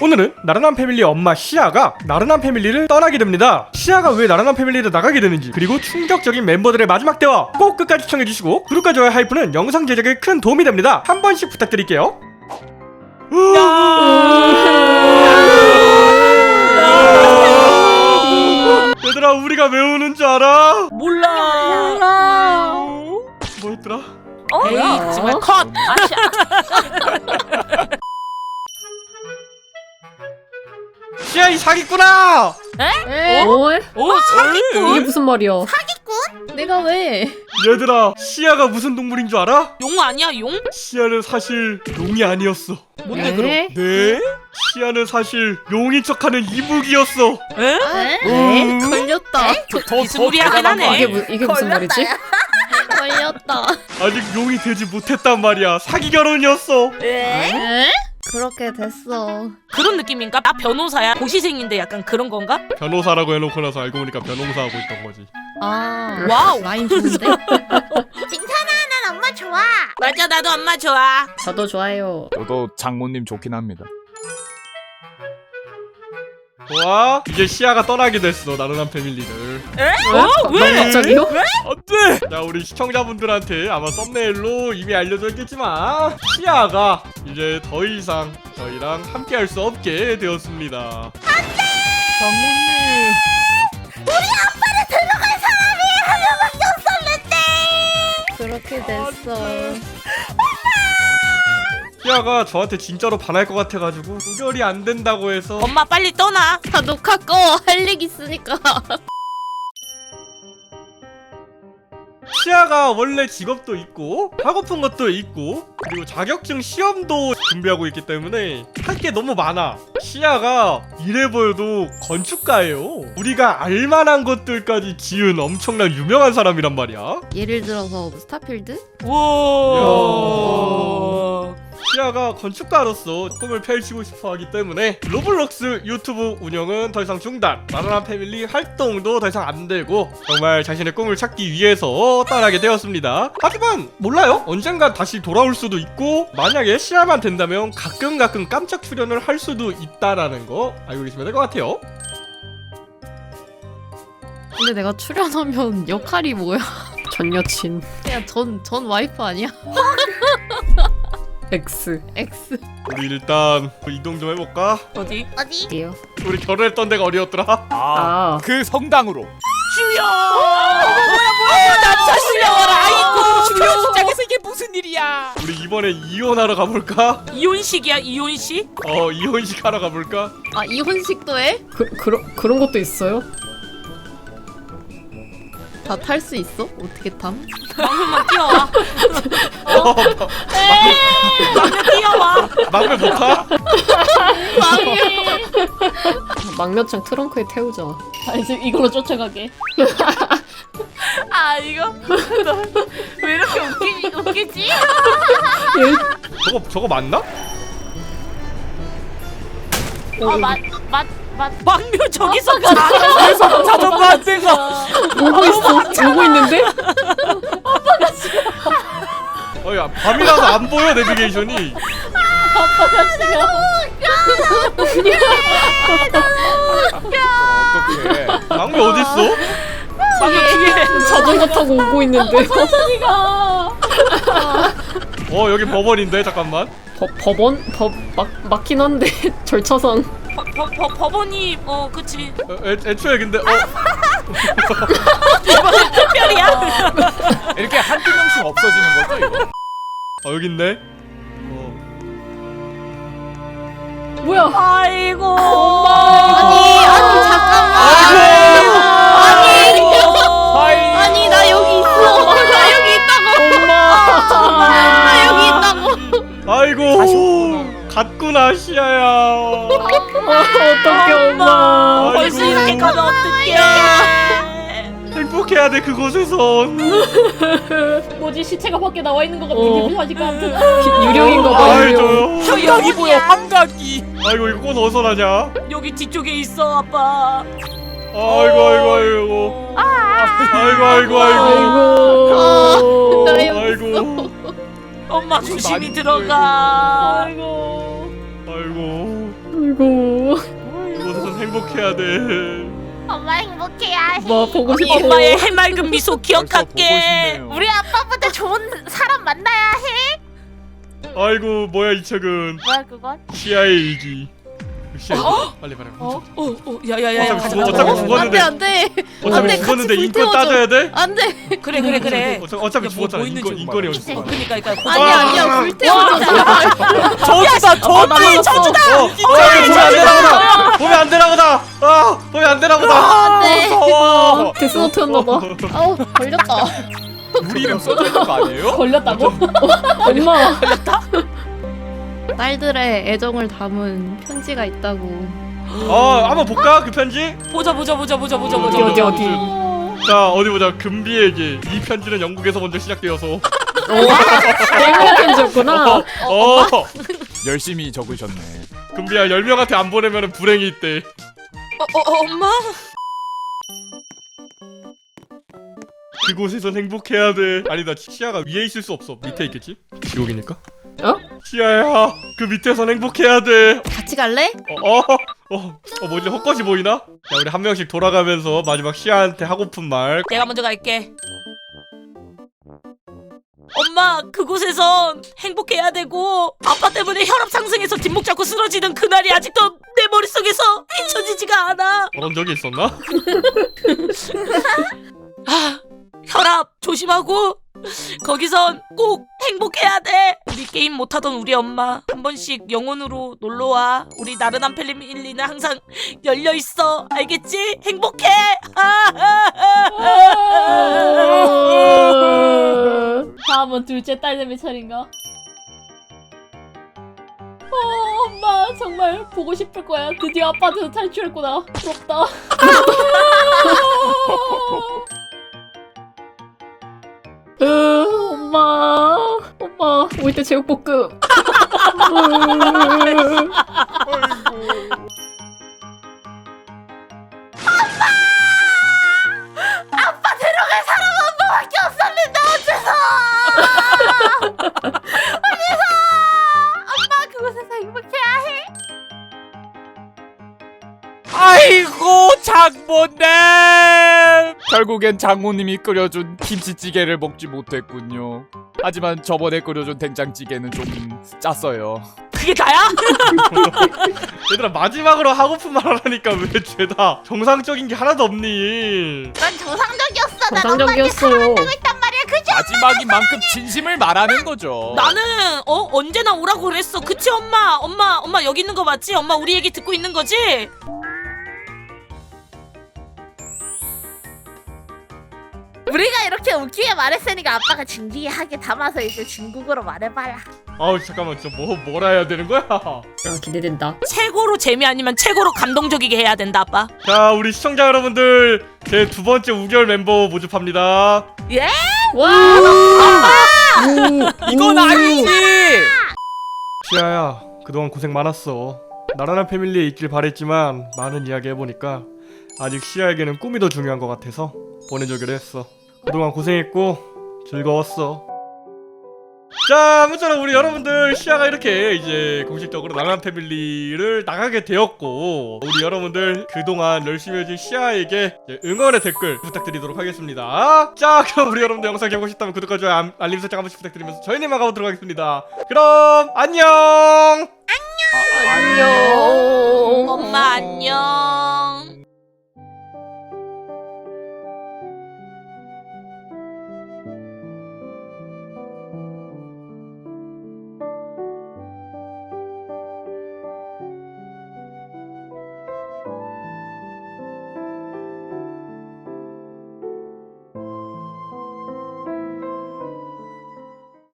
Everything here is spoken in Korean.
오늘은 나른한 패밀리 엄마 시아가 나른한 패밀리를 떠나게 됩니다. 시아가 왜 나른한 패밀리를 나가게 되는지 그리고 충격적인 멤버들의 마지막 대화 꼭 끝까지 시청해주시고 구독과 좋아요 하이프는 영상 제작에 큰 도움이 됩니다. 한 번씩 부탁드릴게요. 얘들아 우리가 왜 우는 줄 알아? 몰라. 몰라. 뭐였더라? 어? 에이 정말 컷. 아시아. 시아 이 사기꾼아! 에? 뭘? 오 이게 사기꾼. 무슨 말이야? 내가 왜? 얘들아 시아가 무슨 동물인 줄 알아? 용 아니야 용? 시아는 사실 용이 아니었어. 뭔데 그럼? 에? 네? 시아는 사실 용인 척하는 이북이었어. 에? 에? 걸렸다. 비스무리하긴 이게, 하네. 무, 이게 무슨 말이지? 걸렸다. 아직 용이 되지 못했단 말이야. 사기 결혼이었어. 에? 그렇게 됐어. 그런 느낌인가? 나 변호사야. 고시생인데 약간 그런 건가? 변호사라고 해놓고 나서 알고 보니까 변호사 하고 있던 거지. 아. 와우. 라인 좋은데? 맞아 나도 엄마 좋아. 저도 좋아요. 저도 장모님 좋긴 합니다. 와 이제 시아가 떠나게 됐어. 나른한 패밀리를. 어? 왜? 갑자기요? 안돼. 자 우리 시청자분들한테 아마 썸네일로 이미 알려져 있겠지만 시아가 이제 더 이상 저희랑 함께 할 수 없게 되었습니다. 장모님. 그렇게 됐어. 시아가 저한테 진짜로 반할 것 같아가지고 구별이 안 된다고 해서 엄마 빨리 떠나. 다 녹화 꺼. 할 얘기 있으니까. 시아가 원래 직업도 있고 하고픈 것도 있고 그리고 자격증 시험도 준비하고 있기 때문에 할 게 너무 많아 시아가 이래 보여도 건축가예요 우리가 알만한 것들까지 지은 엄청난 유명한 사람이란 말이야 예를 들어서 스타필드? 와. 시아가 건축가로서 꿈을 펼치고 싶어 하기 때문에 로블록스 유튜브 운영은 더 이상 중단 나라나 패밀리 활동도 더 이상 안 되고 정말 자신의 꿈을 찾기 위해서 떠나게 되었습니다 하지만 몰라요 언젠가 다시 돌아올 수도 있고 만약에 시아만 된다면 가끔 가끔 깜짝 출연을 할 수도 있다라는 거 알고 계시면 될 것 같아요 근데 내가 출연하면 역할이 뭐야? 전 여친 그냥 전, 전 와이프 아니야? X X. 우리 일단 이동 좀 해볼까? 어디? 어디? 이요. 우리 결혼했던 데가 어디였더라? 아, 아, 그 성당으로. 주여. 뭐야 뭐야 남자 주여라. 아이고 주여 시장에서 이게 무슨 일이야? 우리 이번에 이혼하러 가볼까? 이혼식이야 이혼식? 어 이혼식 하러 가볼까? 아, 이혼식도 해? 그, 그런 그런 것도 있어요? 다 탈 수 있어? 어떻게 탐? 방금만 뛰어와. 방금 뛰어와. 막내 못 타? 막내창 트렁크에 태우자. 아, 이제 이걸로 쫓아가게. 아 이거 왜 이렇게 웃기지? 웃기지? 저거 저거 맞나? 어맛맛맛 막묘 저기서 그래서 자전거 한 대가. 오고 있어. 오고 있는데? 어야 밤이라서 안 보여 내비게이션이 어떻게? 막내 어딨어? 방금 뒤에 자전거 타고 오고 있는데. 어 여기 법원인데 잠깐만 법 법원 법 막, 막힌 한데 절차상 법, 법, 법, 법원이 어 그치 어, 애, 애초에 근데 어 특별이야 이렇게 한두 명씩 없어지는 거죠 이거? 어, 여기 있네 어. 뭐야? 아이고 아니, 아니, 잠깐만. 아니, 아니, 나 여기 있어. 나 여기 있다고. 나 여기 있다고. 아이고 갔구나 시아야 어떡해 엄마. 벌써 이렇게 가면 어떡해. 행복해야 돼 그곳에선. 뭐지? 시체가 밖에 나와 있는 것 같은 어. 기분 아무튼 유령인가 봐 아이 유령. 저 환각이 보여 환각이. 아이고 이거 꽃 어디서 나냐? 여기 뒤쪽에 있어 아빠. 아이고 아이고 아이고. 아이고 아이고 아이고. 아이고. 나 여기 아이고. 엄마 조심히 많이 들어가. 아이고. 아이고. 아이고. 행복해야 돼. 엄마 행복해야 해. 뭐 보고 싶어 엄마의 해맑은 미소 기억할게. 싶네요. 우리 아빠보다 좋은 사람 만나야 해. 아이고 뭐야 이 책은 뭐야 그건? 시야의 일기. 시야 빨리 빨리. 어? 어, 어, 야야야야. 어차피 가자, 죽어- 가자, 어차피 가자. 죽었는데. 안돼 어차피 안 돼, 죽었는데 인권 불태워줘. 따져야 돼? 안돼. 그래 그래 그래. 어차피, 어차피 야, 뭐- 죽었잖아. 뭐 있는지 인권 인권이. 어딨어? 그러니까 그러니까. 아니 아니야 불태워줘. 저주다 저주 저주다. 어, 어, 이거 보면 안 되나 보다. 보면 안 되나 보다. 아, 보면 안 되나 보다. 안돼. 무서워 데스노트였나 봐 아우 걸렸다. 우리 이름 써져 있는 거 아니에요? 걸렸다고? 엄마 딸들의 애정을 담은 편지가 있다고. 어, 한번 볼까 그 편지? 보자 보자 보자 보자 보자 어디 보자. 어디 어디 자, 어디 보자. 금비에게 이 편지는 영국에서 먼저 시작되어서. 땡모 편지였구나 어, 열심히 적으셨네 금비야 10명한테 안 보내면 불행이 있대. 어, 어, 엄마. 그곳에선 행복해야 돼. 아니다, 시야가 위에 있을 수 없어. 밑에 있겠지? 지옥이니까. 어? 시야야, 그 밑에선 행복해야 돼. 같이 갈래? 어, 어, 어, 어 뭐지 헛것이 보이나? 야, 우리 한 명씩 돌아가면서 마지막 시야한테 하고픈 말. 내가 먼저 갈게. 엄마, 그곳에선 행복해야 되고 아빠 때문에 혈압 상승해서 뒷목 잡고 쓰러지는 그날이 아직도 내 머릿속에서 잊혀지지가 않아. 그런 적이 있었나? 아, 혈압 조심하고 거기선 꼭 행복해야 돼. 우리 게임 못하던 우리 엄마 한 번씩 영혼으로 놀러 와. 우리 나른한 패밀리는 항상 열려 있어. 알겠지? 행복해. 다음은 둘째 딸내미 차례인가? 어, 엄마 정말 보고 싶을 거야. 드디어 아빠한테서 탈출했구나. 부럽다. 때 제육볶음 아빠 데려갈 사람 엄마밖에 없었는데 어째서? 어디서? 엄마 그곳에서 행복해야 해. 아이고 장모님 결국엔 장모님이 끓여준 김치찌개를 먹지 못했군요 하지만 저번에 끓여준 된장찌개는 좀 짰어요 그게 다야? 얘들아 마지막으로 하고픈 말 하라니까 왜 죄다 정상적인 게 하나도 없니? 넌 정상적이었어. 난 정상적이었어요 했단 말이야. 그죠? 마지막인 만큼 진심을 말하는 거죠 나는 어 언제나 오라고 그랬어. 그치 엄마? 엄마 엄마 여기 있는 거 맞지? 엄마 우리 얘기 듣고 있는 거지? 우리가 이렇게 웃기게 말했으니까 아빠가 진지하게 담아서 이제 중국어로 말해봐라. 아우 잠깐만 진짜 뭐 뭐라 해야 되는 거야? 아, 기대된다 최고로 재미 아니면 최고로 감동적이게 해야 된다 아빠. 자 우리 시청자 여러분들 제 두 번째 우결 멤버 모집합니다. 와 이건 아니지 시아야 그동안 고생 많았어. 나란한 패밀리에 있길 바랬지만 많은 이야기 해보니까 아직 시아에게는 꿈이 더 중요한 것 같아서 보내주기로 했어. 그동안 고생했고 즐거웠어. 자, 아무쪼록 우리 여러분들 시아가 이렇게 이제 공식적으로 나란 패밀리를 나가게 되었고 우리 여러분들 그동안 열심히 해준 시아에게 응원의 댓글 부탁드리도록 하겠습니다. 자, 그럼 우리 여러분들 영상 보고 싶다면 구독과 좋아요, 알- 알림 설정 한 번씩 부탁드리면서 저희님만 가보도록 하겠습니다. 그럼 안녕. 안녕 엄마 안녕.